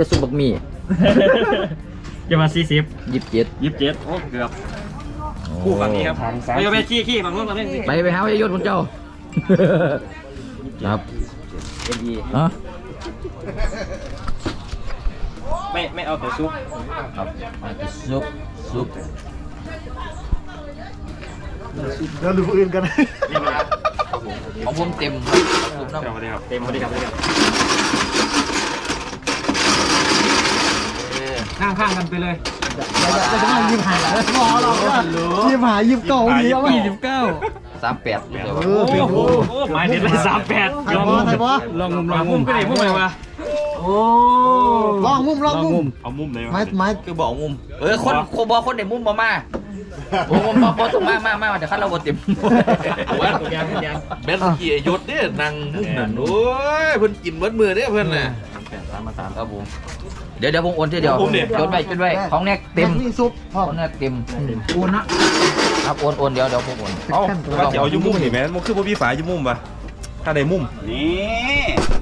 มีแต่ซุปบักหมี่จะมาสี่สิบยี่สิบเจ็ดยี่สิบเจ็ดโอ้เกือบคู่ฝั่งนี้ครับไปไปขี้ขี้ฝั่งนู้นฝั่งนี้ไปไปหาพยศคุณเจ้าครับเอ็นอีฮะไม่ไม่เอาแต่ซุปครับซุปซุปแล้วดูอื่นกันนี่มาครับของผมเต็มซุปน้ำสวัสดีครับเต็มสวัสดีครับสวัสดีครับ เออข้างข้างกันไปเลยเราจะมายิ้มหายแล้วหมอเราก็ยิ้มหายยิ้มเก่าดีเอาไหมยี่สิบเก้าสามแปดเออโอ้โหหมายเด็ดเลยสามแปดไทยบอไทยบอลองมุมลองมุมก็ได้มุมไหนวะโอ้ลองมุมลองมุมเอามุมไหนวะไม้ไม้คือบอกมุม เออคนคนบอกคนในมุมมามาโอ้ผมบอกบอกต้องมากมามาเดี๋ยวคัดเราบทเต็มว่าตัวแกนตัวแกนแม่นเกียยศเนี่ยนางมุมนั่นโอ้ยเพิ่นกินเบิดมือเนี่ยเพิ่นน่ะแปดสามมาสามครับผม เดี๋ยวเดี๋ยวผมโอนทีเดียวผมเนี่ย จดไว้จดไว้ของแนกเต็มนี่ซุปพ่อของแนกเต็มโอนนะครับโอนโอนเดี๋ยวเดี๋ยวผมโอนเอ้าว่าจะเอาอยู่มุมนี่แม่มันคือบ่มีฝาอยู่มุมปะถ้าได้มุม นี่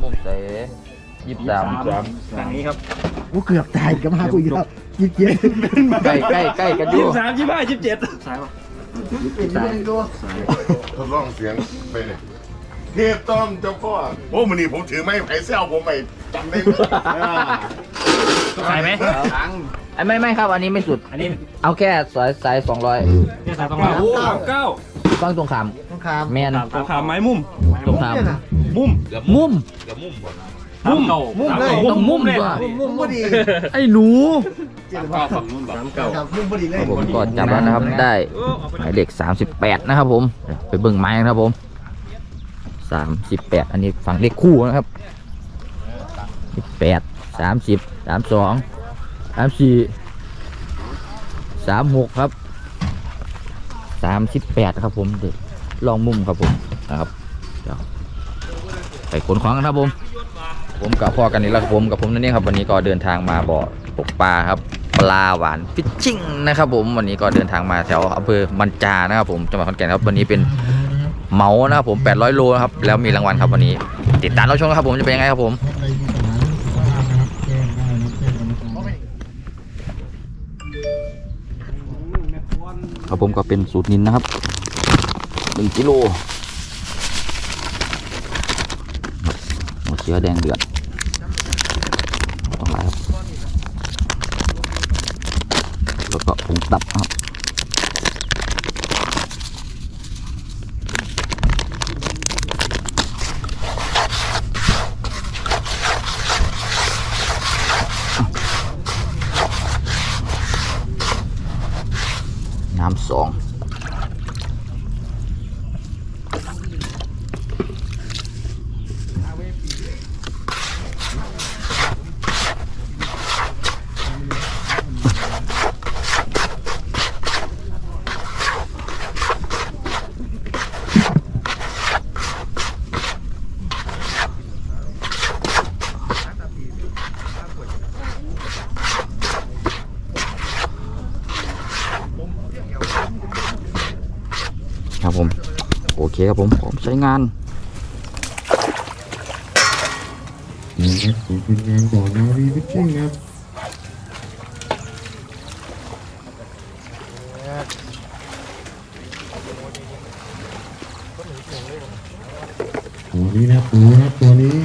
มุมเสยี่สิบสามทางนี้ครับกูเกือบตายกับมากูอีกแล้วยิ้มเย็นใกล้ใกล้ใกล้กันอยี่ยู่สิบสามยี่สิบห้ายี่สิบเจ็ดซ้ายป่ะ ยิ้มเย็นดูทดลองเสียงไปเลย เทพต้อมเจ้าพ่อโอ้มันนี่ผมถือไม้ไผ่เซลผมไม่จำได้เลยซ้ายไหมไอ้ไม่ไม่ครับอันนี้ไม่สุด อันนี้เอาแค่สายสายสองร้อยเนี่ยสายตรงมาโอ้สามเก้าฟังตรงขามต้องคามแมนตัวขาไม้มุมตรงขามเนี่ยนะมุมมุมกับมุมบ่มุมเก่ามุมเลยต้องมุมด้วยมุมพอดีไอ้หนูเจ็ดบาทฝั่งนู้นแบบเก่าครับมุมพอดีเลยผมก็จับแล้วนะครับได้หมายเลข38 นะครับผมเดี๋ยวไปเบิ่งไม้นะครับผม 38อันนี้ฝั่งเลขคู่นะครับ8 30 32 34 36ครับ38ครับผมเด็กลองมุมครับผมนะครับเดี๋ยวไปขนของกันครับผม ผมกับพ่อกันนี่แหละครับผมกับผมนั่นเองครับวันนี้ก็เดินทางมาบ่อตกปลาครับปลาหวานฟิชชิ่งนะครับผมวันนี้ก็เดินทางมาแถวอำเภอมันจานะครับผมจังหวัดขอนแก่นครับวันนี้เป็น เมานะครับผม 800 โลนะครับ แล้วมีรางวัลครับวันนี้ ติดตามเราชมครับผมจะเป็นยังไงครับผมครับผมก็เป็นสูตรนินนะครับ1กิโลหัวเชื้อแดงเดือดต้องไล่ครับแล้วก็ผงตับครับ น้ำสอง ครับผมผมใช้งานนี่ครับของทีมงานบ่อนาวีฟิชชิ่งครับตัวนี้นะครับดูนะครับตัวนี้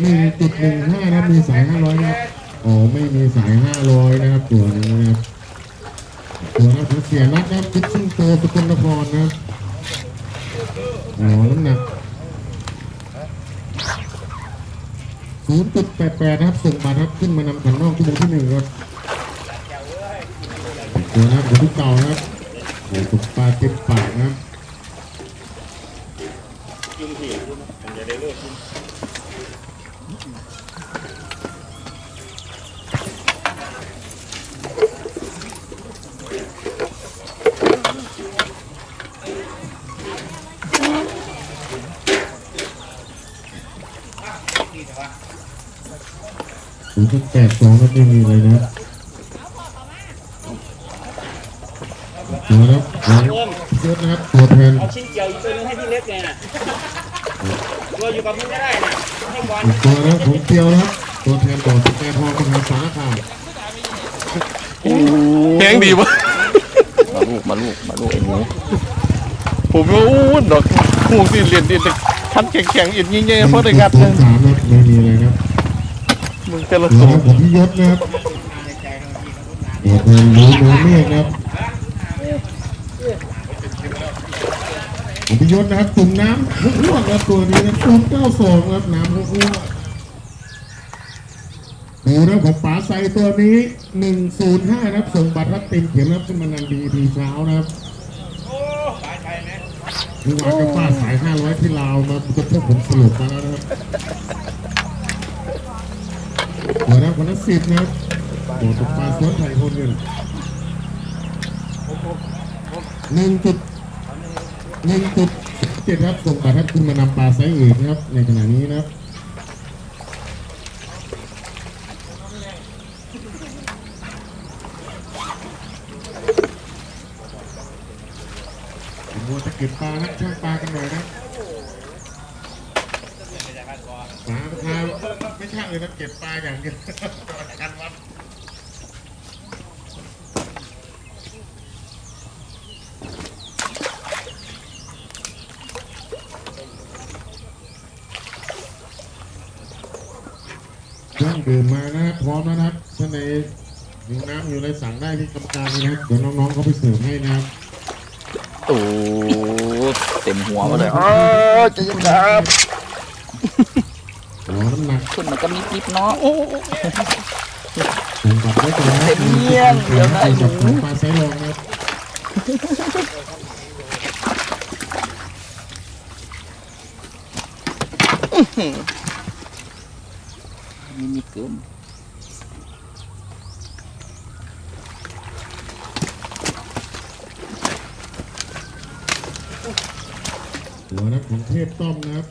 หนึ่งจุดหนึ่งห้านะมีสายห้าร้อยนะอ๋อไม่มีสายห้าร้อยนะครับตัวนี้นะครับตัวนักเสียนัดนะครับฟิชชิ่งโตสกลนครนะครับ หน้ำหนักศูนย์จุดแปดแปดนะครับส่งมาครับขึ้นมานำขันนอกชั่วโมที่หนึ่งครับตัวนะครับเดี๋ยวทุกเก่านะครับโอ้ตุกปลาเต็มปากนะครับ ศูนย์จุดแปดสองครับไม่มีเลยนะครับตัวนะครับเสื้อนะครับตัวแทนเอาชิ้นเกี่ยวอีกตัวนึงให้พี่เล็กไงน่ะตัวอยู่กับมึงก็ได้น่ะให้บอลอีกตัวนะครับผมเตียวนะครับตัวแทนบ่อสแกนทองมหาสารคามแห้งดีวะมาลูกมาลูกมาลูกไอ้หมูผมว่าอู้ดอกห่วงสิเรียนดิคันแข็งๆอีกยิ่งใหญ่เพราะได้งัดสเลองย สามครับไม่มีเลยครับมึงผมยศนะครับตัวแทนรู้โนเมฆนะครับผมพี่ยศนะครับตุ่มน้ำพุ่งครับตัวนี้นะตุ่มเก้าสองครับน้ำพุ่งดูนะของป๋าไซตัวนี้หนึ่งศูนย์ห้านะครับส่งบัตรรับเต็มเข็มนะครับขึ้นมานันดีทีเช้านะครับนี่อว่าจะฟาดสายห้าร้อยที่ลาวมาจะพวกผมสรุปมาแล้วนะครับ หัวหน้าคนละสิบนะครับโดดตกปลาสวนไทยคนหนึ่งหนึ่งจุดหนึ่งจุดเจ็ดครับส่งบัตรให้คุณมานำปลาไซส์อื่นนะครับ ในขณะนี้นะครับมัวจะเก็บปลานะช่างปลากันหน่อยนะ ปลาปลาไม่ใช่ เลยนะเก็บปลาอย่างเดียวกันวัดเครื่องดื่มมานะพร้อมแล้วนะครับท่านในอยู่น้ำอยู่ในสั่งได้ที่กรรมการเลยนะครับเดี๋ยวน้องๆเขาไปเสิร์ฟให้นะครับโอ้เต็มหัวมาเลย อ๋อจะยังครับ หัวน้ำหนักขึ้นมันก็นิดนิดๆเนาะส่งบัตรไว้ก่อนนะเต็มเยี่ยมเดี๋ยวนะกับของปลาไซส์รองครับนี่มีเกินหัวนะของเทพต้อมนะครับ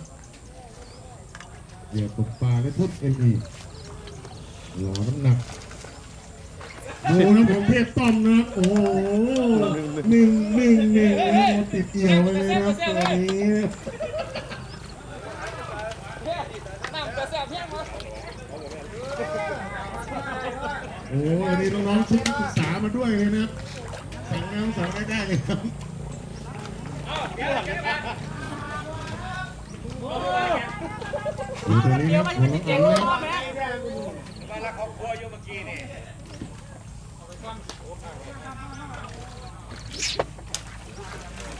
เหยื่อตกปลาและทุบเอ็นอีหล่อน้ำหนักดูนะของเทพต้อมนะโอ้โหหนึ่งหนึ่งหนึ่งติดเกี่ยวไปเลยนะตัวนี้โอ้อันนี้น้องๆชุดศึกษามาด้วยเลยนะสั่งงานสั่งได้ได้เลยครับ อยู่ตรงนี้ครับของน้องอันนะครับ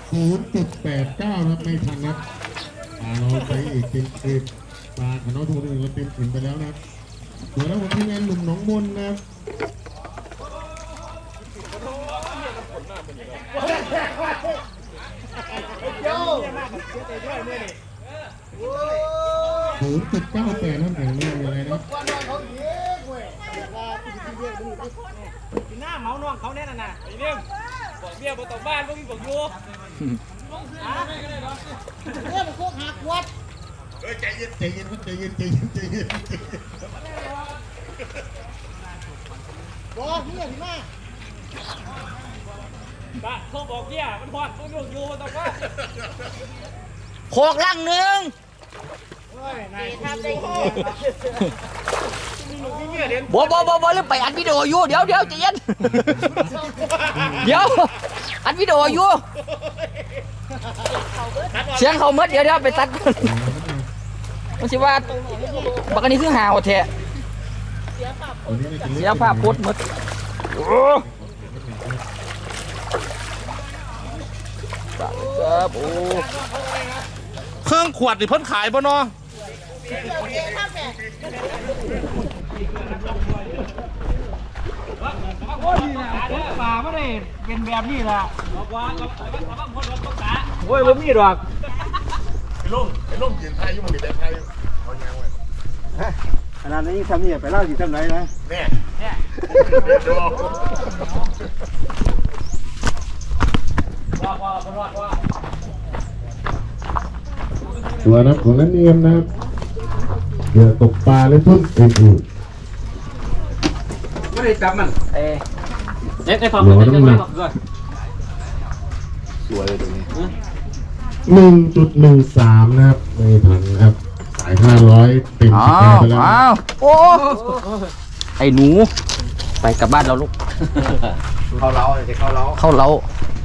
ศูนย์จุดแปดเก้าครับไม่ทันครับปลาเราไปอีกเต็มสิบปลาขน้องทุกคนเราเต็มสิบไปแล้วนะเดี๋ยวแล้วผมทีมงานหนุ่มหนองมนนะครับ ศูนย์จุดเก้าแปดนั่นเองนี่อะไรนะหน้าเมาน้องเขาแน่นน่ะไอ้เนี่ยบอกเมียบอกต่อบ้านบอกมีบอกอยู่เฮ้ยใจเย็นใจเย็นใจเย็นใจเย็นใจเย็นบ้าเขาบอกเมียมันหอดต้องอยู่อยู่บอกต่อบ้านโคกลังหนึ่ง บัวบัวบัวบัวเรื่องไปอัดวิดีโออยู่เดี๋ยวเดี๋ยวใจเย็นเดี๋ยวอัดวิดีโออยู่เสียงเขาเมดเดี๋ยวเดี๋ยวไปตัดก่อนมันสิว่าบักอันนี้คือหาวแท้วันนี้เนี่ยจะเสีเลี้ยยงภาพโพสต์หมดโอ้ตายครับโอ้เครื่องขวดนี่เพิ่นขายบ่เนาะ ป่าไม่ได้เป็นแบบนี้ล่ะบอกว่าเราเราต้องคนรถต้องตาโอ้ยผมมีดอกไอ้ลุงไอ้ลุงยืนไทยอยู่มันมีแต่ไทยเอาอย่างไว้ขนาดนี้ทำนี่ไปเล่าสิทำไรนะแน่เนี่ยดูว่าว่าว่าว่าตัวน้ำของนันเนียมนะครับ เหยื่อตกปลาและทุ่นอื่นไม่ได้จับมันเอ๊ะเอ๊ะไอ้ฟังๆหล่อมันจะน้ำหไม่นักบอกด้วยหนึ่งจุดหนึ่งสามนะครับไม่ทันครับายห้าร้อยเต็มอ้าสแกนวไปแล้วอ้าวโอ้ไอ้หนู ไปกลับบ้านเราลูก เขาเล้าจะเขาเล้าเข้าเล้า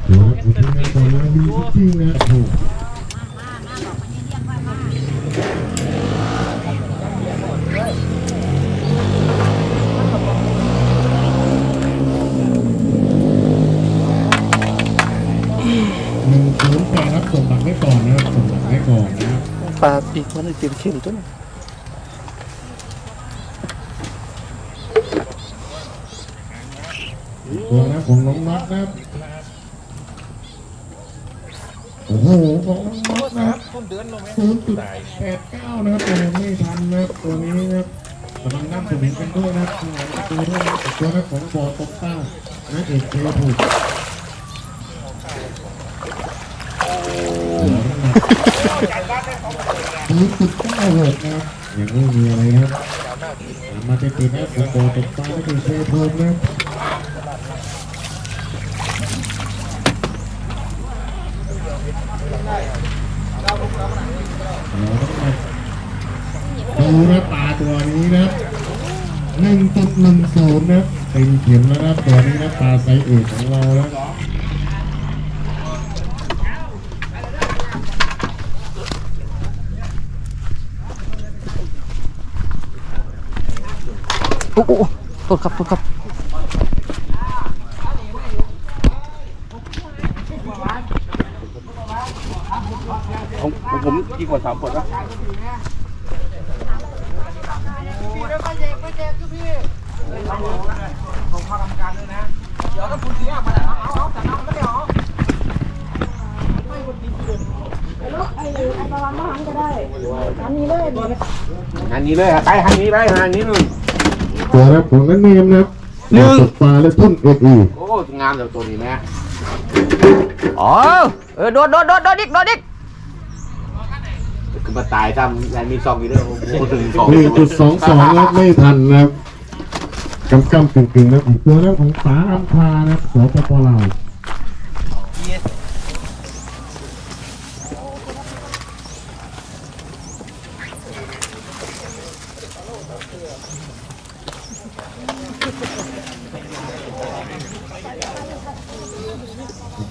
เดี๋ยวผมจะให้ตัวน้ำดีจริงๆนะ ปลาปีกมันเต็มเข็มตัวนี้ตัวนะของน้องน็อตนะครับโอ้โหของน้องน็อตนะครับศูนย์จุดแปดเก้านะครับแต่ไม่ทันนะครับตัวนี้นะครับกำลังนับสมิงกันด้วยนะครับข้างหลังประตูด้วยนะครับตัวนะของบอตกต้านะเอกเทถูก ศูนย์จุดเก้าหกนะยังไม่มีอะไรครับตามมาติดๆนะครับองบอตกต้านะเอกเทถูกนะดูนะปลาตัวนี้นะหนึ่งจุดหนึ่งศูนย์นะเป็นเข็มแล้วนะตัวนี้นะปลาไซเอกของเรานะ อ้โหโทษครับโทษครับผมผมกี่ขวดสามขวดวะอันนี้เลยครับไปทางนี้ไปทางนี้นู่น ตัวนะของนักเนียมนะหนึ่ง ตกปลาและทุ่นเอกอีโอ้งามเดี๋ยวตัวนี้แม่อ๋อเออโดดโดดโดดโดดอีกโดดอีกคือมาตายทำยังมีซองอยู่ด้วยโอ้โหถึงสองหนึ่งจุดสองสองนะไม่ทันนะครับกำกำกึ่งกึ่งนะอีกตัวนะของป๋าอัมพานะสปปลาว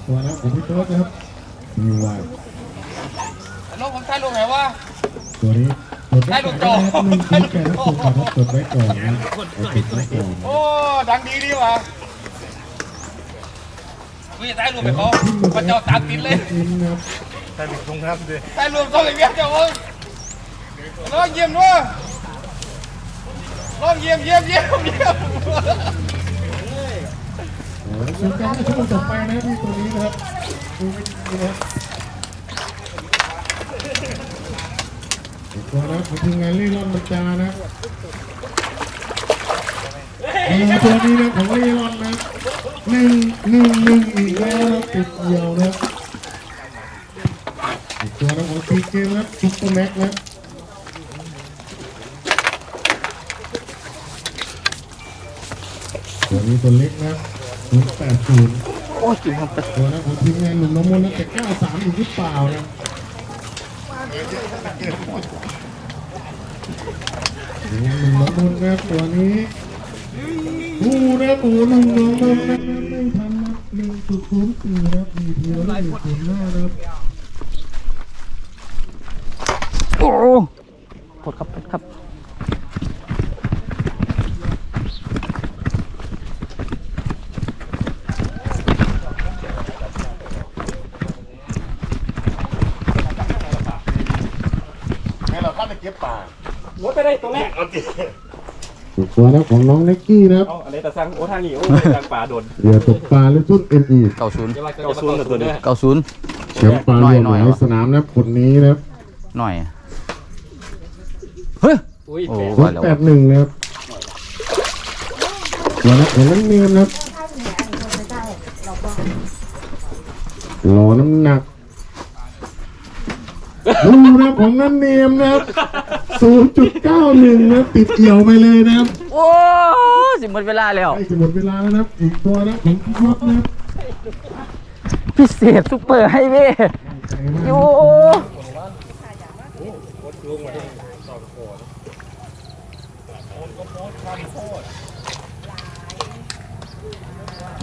ตัวนะผมพี่ โต๊ดนะครับมีวายน้องผมถ่ายรูปไหนวะตัวนี้จดไว้ก่อนนะครับหนึ่งศูนย์แปดนะส่งก่อนครับจดไว้ก่อนนะเอาจดไว้ก่อนโอ้ดังดีดีว่ะกูจะถ่ายรูปไปเขาพระเจ้าตามติดเลยอินนะครับถ่ายรูปตรงอย่างเงี้ยเจ้าเอ้ยลองเยี่ยมด้วยลองเยี่ยมเยี่ยมเยี่ยมเยี่ยม โอ้โหโครงการช่วงต่อไปนะพี่ตัวนี้นะครับดูไม่ดีนะครับตัวนะผมทีมงานเล่ร่อนบัญจานะเออตัวนี้นะของเล่ร่อนนะหนึ่งหนึ่งหนึ่งอีกแล้วนะติดเดียวนะตัวนะของซีเกมนะซุปเปอร์แม็กนะตัวนี้ตัวเล็กนะ ศูนย์แปดศูนย์โอ้ยกินครับตัวนะของทีมงานหนุ่มน้ำมนต์นะแต่เก้าสามอีกหรือเปล่านะทีมงานหนุ่มน้ำมนต์นะตัวนี้ปูนะปูหนุ่มน้ำมนต์นะไม่ทันนะหนึ่งจุดศูนย์สี่นะมีเพียงหนึ่งศูนย์ห้านะโอ้โหโทษครับโทษครับให้เรา เข้าไปเก็บปลาหมดไปได้ตรงนี้เอาดิอีกตัวนะของน้องเน็กกี้นะครับเอาอะไรแต่สั่งโอ้ทางนี้โอ้ทางป่าโดนเดี๋ยวตกปลาและทุ่นเอ็นอีเก้าศูนย์เก้าศูนย์ตัวนี้เก้าศูนย์แชมป์ปลารวมหลายสนามนะคนนี้นะครับหน่อยเฮ้ยอุ้ยโอ้ศูว่านย์แล้วแปดหนึ่งนะครับตัวนะของน้องเนียมนะครับรอน้ำหนัก ดูนะผมนั่นเนมนะครับ0.91นะติดเอี่ยวไปเลยนะครับโอ้สิหมดเวลาแล้วสิหมดเวลาแล้วนะอีกตัวนะของพี่ยศนะครับพิเศษซุปเปอร์ไฮเวย์ใจมากโย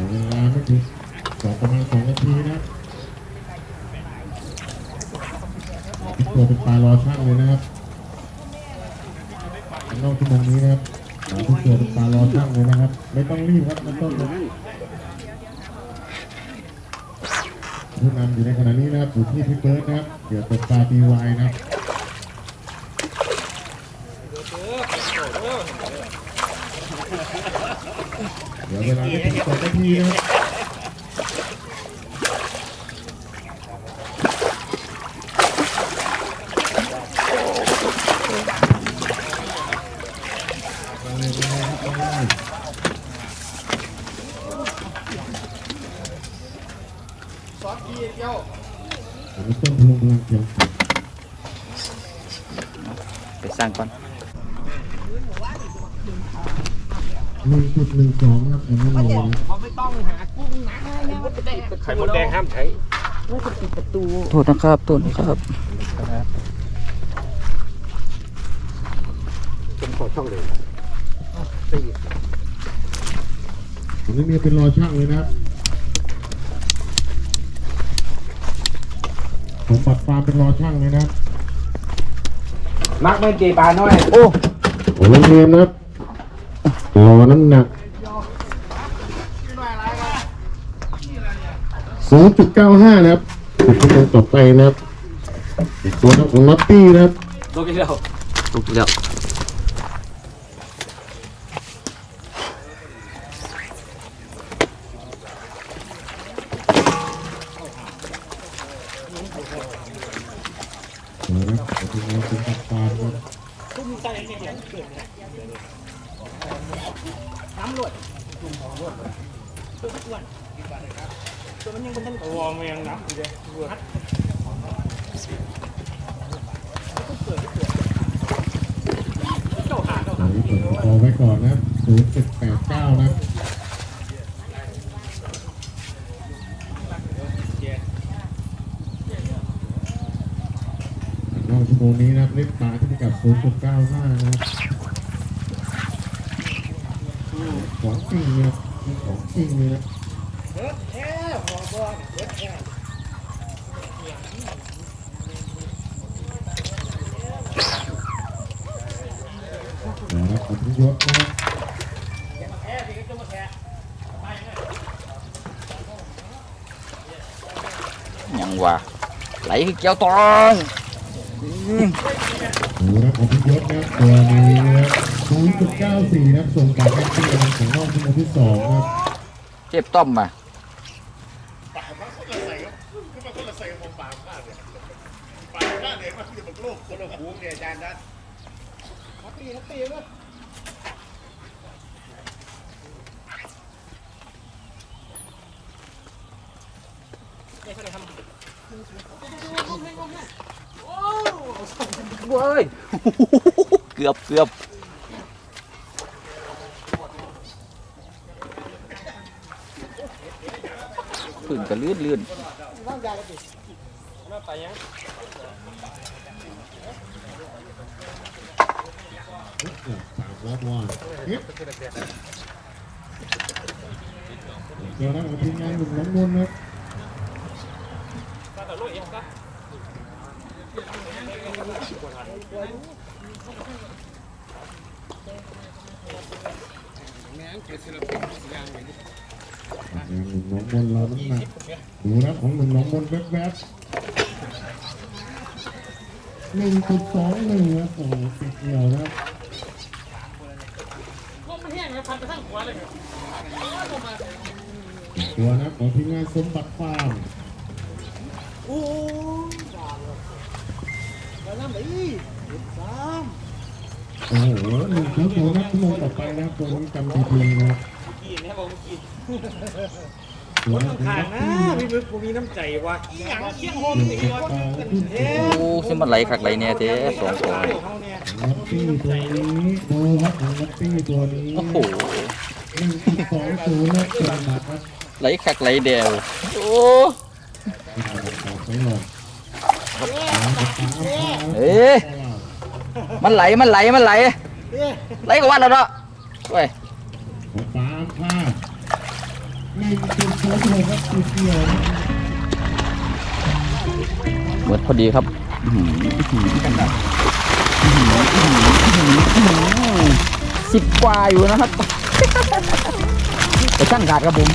เวลาไม่ถึงสองประมาณสองนาทีนะ ทุกตัวเป็นปลารอช่างเลยนะครับนอกชั่วโมงนี้นะครับทุกตัวเป็นปลารอช่างเลยนะครับ ไม่ต้องรีบครับมันต้องผู้นำอยู่ในขณะนี้นะครับอยู่ที่พี่เบิร์ดนะครับ เดี๋ยวตกปลาปีวายนะครับเดี๋ยวเวลาไม่ถึงสองนาทีนะครับไปเลยไปเลยครับไปเลยอันนี้ต้นพลุงพลังเขียว ไป สร้างก่อนหนึ่งจุดหนึ่งสองครับอันนี้เราไข่มดแดงห้ามใช้โทษนะครับโทษนะครับอันนี้มีเป็นรอช่างเลยนะครับผมปัดฟาร์มเป็นรอช่างเลยนะครับ มักไม่เจปลาน้อย โอ้โอ้โรงเรียนนะครับรอน้ำหนักศูนย์จุดเก้าห้านะครับอีกตัวต่อไปนะครับอีกตัวของน็อตตี้นะครับถูกแล้ว นะครับเป็นงานเป็นปัดฟาร์มครับวองเมียงน้ำอยู่เลยอันนี้ผมขอไว้ก่อนนะครับศูนย์จุดแปดเก้านะครับนอกชั่ วโมงนี้นะครับเล็กปลาที่พิกัด0.95นะครับของจริงนะครับของจริงเลยนะนะครับผมยศนะครับยังวะไหลคือเกี่ยวตอง ดูนะผมยศนะตัวนี้นะ0.94นะครับส่งจากแท็กซี่นะครับของนองที่มาที่สองนะครับเจ็บต้อมมาปากมันคนละใส่ยอมันคนละใส่กับผมปากมากเลยปากมากเลยมันคือมันโลกคนละหูเนี่ยอาจารย์นะ เว้ย เกือบเกือบพื้นก็ลื่นลื่นสามรอบวันเอ๊ะเดี๋ยวนะผมทีมงานหนุ่มน้องนนท์นะครับห นุ่มน้องมนต์เราน้ำหนักดูนะของหนุ่มน้องมนต์แวบๆหนึ่งจุดสองหนึ่งครับโอ้โหติดเหนียวนะครับตัวนะของทีมงานสมบัติฟาร์ม โอ้โหหนึ่งชั่วโมงนะชั่วโมงต่อไปนะครับตัวนี้จำดีๆนะครับกินนะผมกินตัวนี้ทางนะพี่มึกผมมีน้ำใจว่ะอีหยังเชี่ยงโฮมตีวะโอ้ขึ้นมาไหลคักไหลเนี่ยเจ๊สองตัวเขาเนี่ยนัตตี้ตัวนี้ดูครับของนัตตี้ตัวนี้โอ้โหหนึ่งจุดสองศูนย์นะเกินมาครับไหลคักไหลเดียวโอ้ไปหน่อยเอ๊ะ มันไหลมันไหลมันไหล ไหลกว่าแล้วเนาะเว้ยของปลาหนึ่งจุดศูนย์หกครับจุดเดียวนะหมดพอดีครับสิบกว่าอยู่นะครับ ไปช่างขาดครับผม